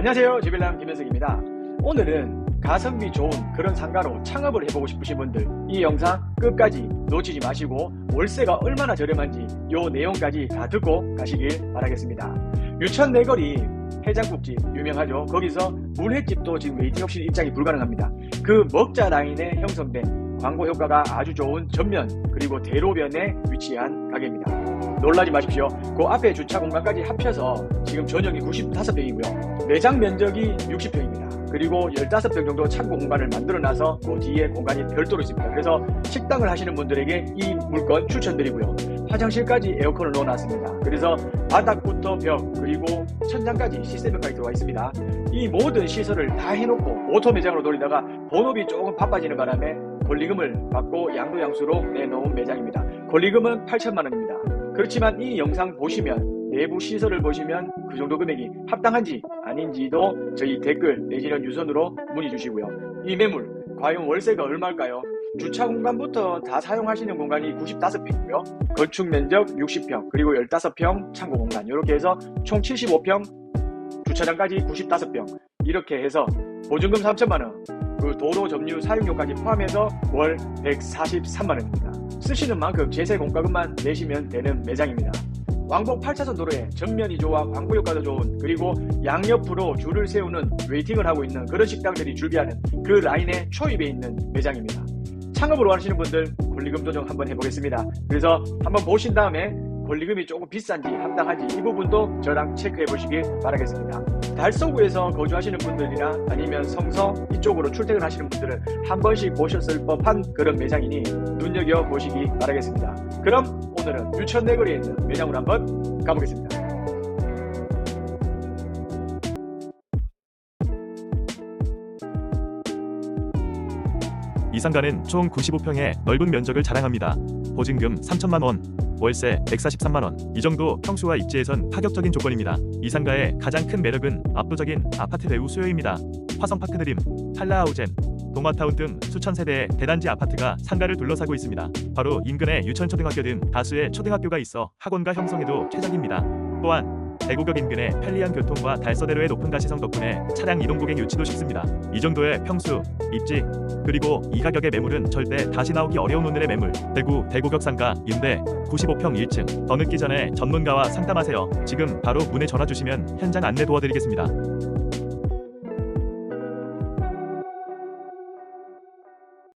안녕하세요. 주빌람 김현석입니다. 오늘은 가성비 좋은 그런 상가로 창업을 해보고 싶으신 분들 이 영상 끝까지 놓치지 마시고 월세가 얼마나 저렴한지 요 내용까지 다 듣고 가시길 바라겠습니다. 유천 내거리 해장국집 유명하죠. 거기서 물회집도 지금 웨이팅 없이 입장이 불가능합니다. 그 먹자 라인에 형성된 광고 효과가 아주 좋은 전면 그리고 대로변에 위치한 가게입니다. 놀라지 마십시오. 그 앞에 주차 공간까지 합쳐서 지금 전용이 95평이고요. 매장 면적이 60평입니다. 그리고 15평 정도 창고 공간을 만들어놔서 그 뒤에 공간이 별도로 있습니다. 그래서 식당을 하시는 분들에게 이 물건 추천드리고요. 화장실까지 에어컨을 넣어놨습니다. 그래서 바닥부터 벽 그리고 천장까지 시스템까지 들어와 있습니다. 이 모든 시설을 다 해놓고 오토 매장으로 돌리다가 본업이 조금 바빠지는 바람에 권리금을 받고 양도양수로 내놓은 매장입니다. 권리금은 8천만 원입니다. 그렇지만 이 영상 보시면 내부 시설을 보시면 그 정도 금액이 합당한지 아닌지도 저희 댓글 내지는 유선으로 문의 주시고요. 이 매물 과연 월세가 얼마일까요? 주차 공간부터 다 사용하시는 공간이 95평이고요. 건축 면적 60평 그리고 15평 창고 공간 이렇게 해서 총 75평 주차장까지 95평 이렇게 해서 보증금 3천만 원, 그 도로 점유 사용료까지 포함해서 월 143만 원입니다. 쓰시는 만큼 제세 공과금만 내시면 되는 매장입니다. 왕복 8차선 도로에 전면이 좋아 광고 효과도 좋은 그리고 양옆으로 줄을 세우는 웨이팅을 하고 있는 그런 식당들이 줄비하는 그 라인에 초입에 있는 매장입니다. 창업을 원하시는 분들 권리금 조정 한번 해보겠습니다. 그래서 한번 보신 다음에 권리금이 조금 비싼지 합당한지 이 부분도 저랑 체크해 보시길 바라겠습니다. 달서구에서 거주하시는 분들이나 아니면 성서 이쪽으로 출퇴근하시는 분들은 한 번씩 보셨을 법한 그런 매장이니 눈여겨 보시기 바라겠습니다. 그럼 오늘은 유천 내거리에 있는 매장으로 한번 가보겠습니다. 이 상가는 총 95평의 넓은 면적을 자랑합니다. 보증금 3천만 원, 월세 143만 원. 이 정도 평수와 입지에선 파격적인 조건입니다. 이 상가의 가장 큰 매력은 압도적인 아파트 배우 수요입니다. 화성파크 드림, 한라하우젠, 동화타운 등 수천 세대의 대단지 아파트가 상가를 둘러싸고 있습니다. 바로 인근에 유천초등학교 등 다수의 초등학교가 있어 학원가 형성에도 최적입니다. 또한 대구역 인근의 편리한 교통과 달서대로의 높은 가시성 덕분에 차량 이동 고객 유치도 쉽습니다. 이 정도의 평수, 입지, 그리고 이 가격의 매물은 절대 다시 나오기 어려운 오늘의 매물. 대구 대구역 상가 임대 95평 1층. 더 늦기 전에 전문가와 상담하세요. 지금 바로 문에 전화 주시면 현장 안내 도와드리겠습니다.